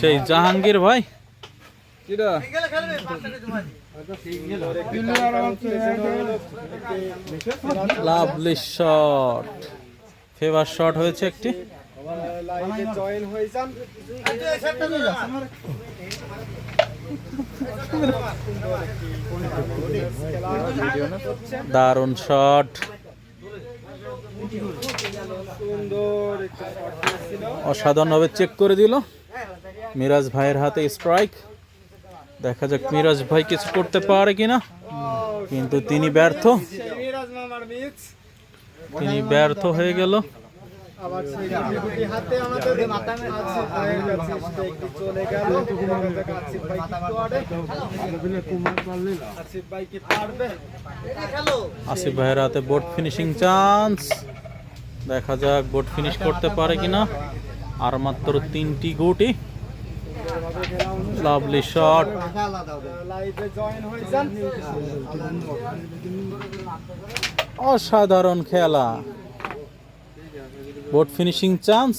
সেই জাহাঙ্গীর ভাই? Lovely shot favour shot হয়েছে একটি? দারুণ শট অসাধারণভাবে চেক করে দিল। মিরাজ ভাইয়ের হাতে স্ট্রাইক দেখা যাক মিরাজ ভাই কিছু করতে পারে কিনা। কিন্তু তিনি ব্যর্থ। তিনি ব্যর্থ হয়ে গেল। আসিফ ভাইয়ের হাতে বোট ফিনিশিং চান্স দেখা যাক বোট ফিনিশ করতে পারে কিনা। আর মাত্র তিনটি গুটি। লাভলি শট অসাধারণ খেলা। Boat finishing chance